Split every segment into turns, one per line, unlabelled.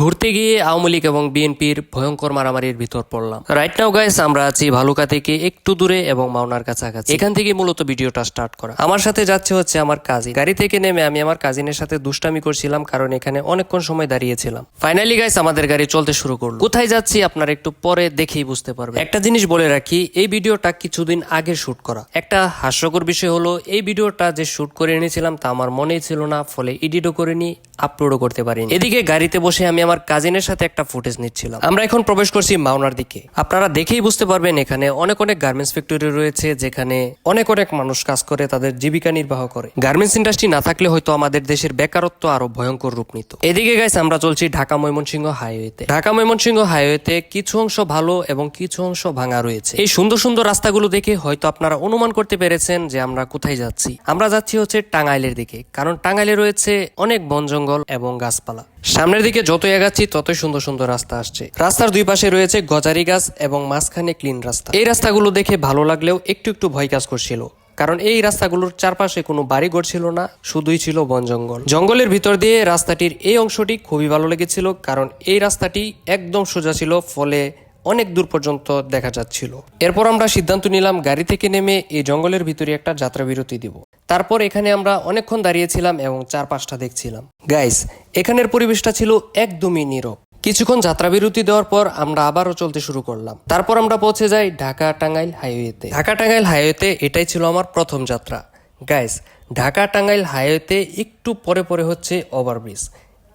ঘুরতে গিয়ে আওয়ামী লীগ এবং বিএনপির ভয়ঙ্কর মারামারির ভিতর পড়লাম। রাইট নাও গাইস আমরা আছি ভালুকা থেকে একটু দূরে এবং মাওনার কাছাকাছি। এখান থেকে মূলত ভিডিওটা স্টার্ট করা। আমার সাথে যাচ্ছে হচ্ছে আমার কাজিন গাড়ি থেকে নেমে আমি আমার কাজিনের সাথে দুষ্টামি করছিলাম কারণ এখানে অনেকক্ষণ সময় দাঁড়িয়েছিলাম। ফাইনালি গাইস আমাদের গাড়ি চলতে শুরু করল। কোথায় যাচ্ছি আপনারা একটু পরে দেখেই বুঝতে পারবেন। একটা জিনিস বলে রাখি, এই ভিডিওটা কিছুদিন আগে শুট করা। একটা হাস্যকর বিষয় হলো, এই ভিডিওটা যে শুট করে এনেছিলাম তা আমার মনেই ছিল না, ফলে এডিটও করিনি। আপলোডও করতে পারিনি। এদিকে গাড়িতে বসে আমি আমার কাজিনের সাথে একটা ফুটেজ নিচ্ছিলাম। আমরা এখন প্রবেশ করছি মাওনার দিকে। আপনারা দেখেই বুঝতে পারবেন এখানে অনেক অনেক গার্মেন্টস ফ্যাক্টরি রয়েছে, যেখানে অনেক অনেক মানুষ কাজ করে, তাদের জীবিকা নির্বাহ করে। গার্মেন্টস ইন্ডাস্ট্রি না থাকলে হয়তো আমাদের দেশের বেকারত্ব আরও ভয়ঙ্কর রূপ নিত। এদিকে গাইস আমরা চলছি ঢাকা ময়মনসিংহ হাইওয়েতে ঢাকা ময়মনসিংহ হাইওয়েতে কিছু অংশ ভালো এবং কিছু অংশ ভাঙা রয়েছে। এই সুন্দর সুন্দর রাস্তাগুলো দেখে হয়তো আপনারা অনুমান করতে পেরেছেন যে আমরা কোথায় যাচ্ছি। আমরা যাচ্ছি হচ্ছে টাঙ্গাইলের দিকে, কারণ টাঙ্গাইলে রয়েছে অনেক বন জঙ্গল এবং গাছপালা। সামনের দিকে যত এগাচ্ছি, ততই সুন্দর সুন্দর রাস্তা আসছে। রাস্তার দুই পাশে রয়েছে গজারি গাছ এবং মাঝখানে ক্লিন রাস্তা। এই রাস্তাগুলো দেখে ভালো লাগলেও একটু একটু ভয় কাজ করছিল। কারণ এই রাস্তাগুলোর চারপাশে কোনো বাড়ি ঘর ছিল না, শুধুই ছিল বন জঙ্গল। জঙ্গলের ভিতর দিয়ে রাস্তাটির এই অংশটি খুবই ভালো লেগেছিল, কারণ এই রাস্তাটি একদম সোজা ছিল, ফলে অনেক দূর পর্যন্ত দেখা যাচ্ছিল। এরপর আমরা সিদ্ধান্ত নিলাম গাড়ি থেকে নেমে এই জঙ্গলের ভিতরে একটা যাত্রা বিরতি দিব। তারপর এখানে আমরা অনেকক্ষণ দাঁড়িয়েছিলাম এবং চারপাশটা দেখছিলাম। গাইস এখানের পরিবেশটা ছিল একদমই নীরব। কিছুক্ষণ যাত্রা বিরতি দেওয়ার পর আমরা আবারও চলতে শুরু করলাম। তারপর আমরা পৌঁছে যাই ঢাকা টাঙ্গাইল হাইওয়েতে। ঢাকা টাঙ্গাইল হাইওয়েতে এটাই ছিল আমার প্রথম যাত্রা। গাইস ঢাকা টাঙ্গাইল হাইওয়েতে একটু পরে পরে হচ্ছে ওভারব্রিজ।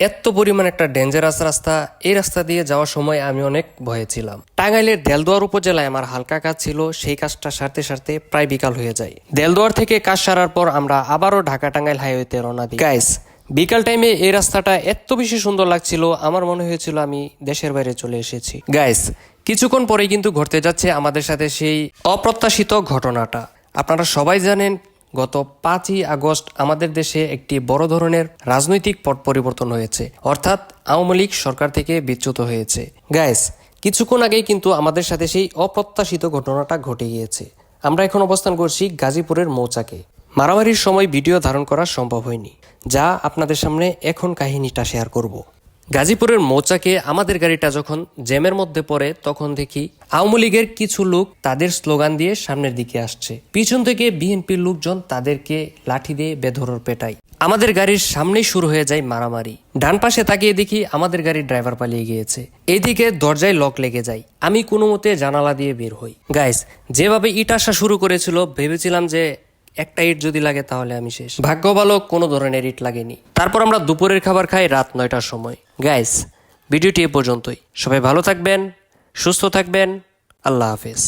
এত পরিমাণ একটা ডেঞ্জারাস রাস্তা, এই রাস্তা দিয়ে যাওয়ার সময় আমি অনেক ভয়ে ছিলাম। টাঙ্গাইলের দেলদুয়ার উপজেলায় আমার হালকা কাজ ছিল, সেই কাজটা সারতে সারতে প্রায় বিকাল হয়ে যায়। দেলদুয়ার থেকে কাজ সারার পর আমরা আবারও ঢাকা টাঙ্গাইল হাইওয়েতে রওনা দিই। গাইস বিকাল টাইমে এই রাস্তাটা এত বেশি সুন্দর লাগছিল, আমার মনে হয়েছিল আমি দেশের বাইরে চলে এসেছি। গাইস কিছুক্ষণ পরেই কিন্তু ঘটতে যাচ্ছে আমাদের সাথে সেই অপ্রত্যাশিত ঘটনাটা। আপনারা সবাই জানেন গত পাঁচই আগস্ট আমাদের দেশে একটি বড় ধরনের রাজনৈতিক পট পরিবর্তন হয়েছে। অর্থাৎ আওয়ামী লীগ সরকার থেকে বিচ্যুত হয়েছে। গাইস কিছুক্ষণ আগেই কিন্তু আমাদের সাথে সেই অপ্রত্যাশিত ঘটনাটা ঘটে গিয়েছে। আমরা এখন অবস্থান করছি গাজীপুরের মৌচাকে। মারামারির সময় ভিডিও ধারণ করা সম্ভব হয়নি, যা আপনাদের সামনে এখন কাহিনীটা শেয়ার করব। গাজীপুরের মৌচাকে আমাদের গাড়িটা যখন জ্যামের মধ্যে পড়ে, তখন দেখি আওয়ামী লীগের কিছু লোক তাদের স্লোগান দিয়ে সামনের দিকে আসছে। পিছন থেকে বিএনপির লোকজন তাদেরকে লাঠি দিয়ে বেধরর পেটায়। আমাদের গাড়ির সামনেই শুরু হয়ে যায় মারামারি। ডান পাশে তাকিয়ে দেখি আমাদের গাড়ির ড্রাইভার পালিয়ে গিয়েছে। এইদিকে দরজায় লক লেগে যায়। আমি কোনো মতে জানালা দিয়ে বের হই। গাইস যেভাবে ইট আসা শুরু করেছিল, ভেবেছিলাম যে একটা ইট যদি লাগে তাহলে আমি শেষ। ভাগ্য ভালো কোনো ধরনের ইট লাগেনি। তারপর আমরা দুপুরের খাবার খাই রাত নয়টার সময়। গাইস ভিডিওটি এ পর্যন্তই। সবাই ভালো থাকবেন, সুস্থ থাকবেন, আল্লাহ হাফেজ।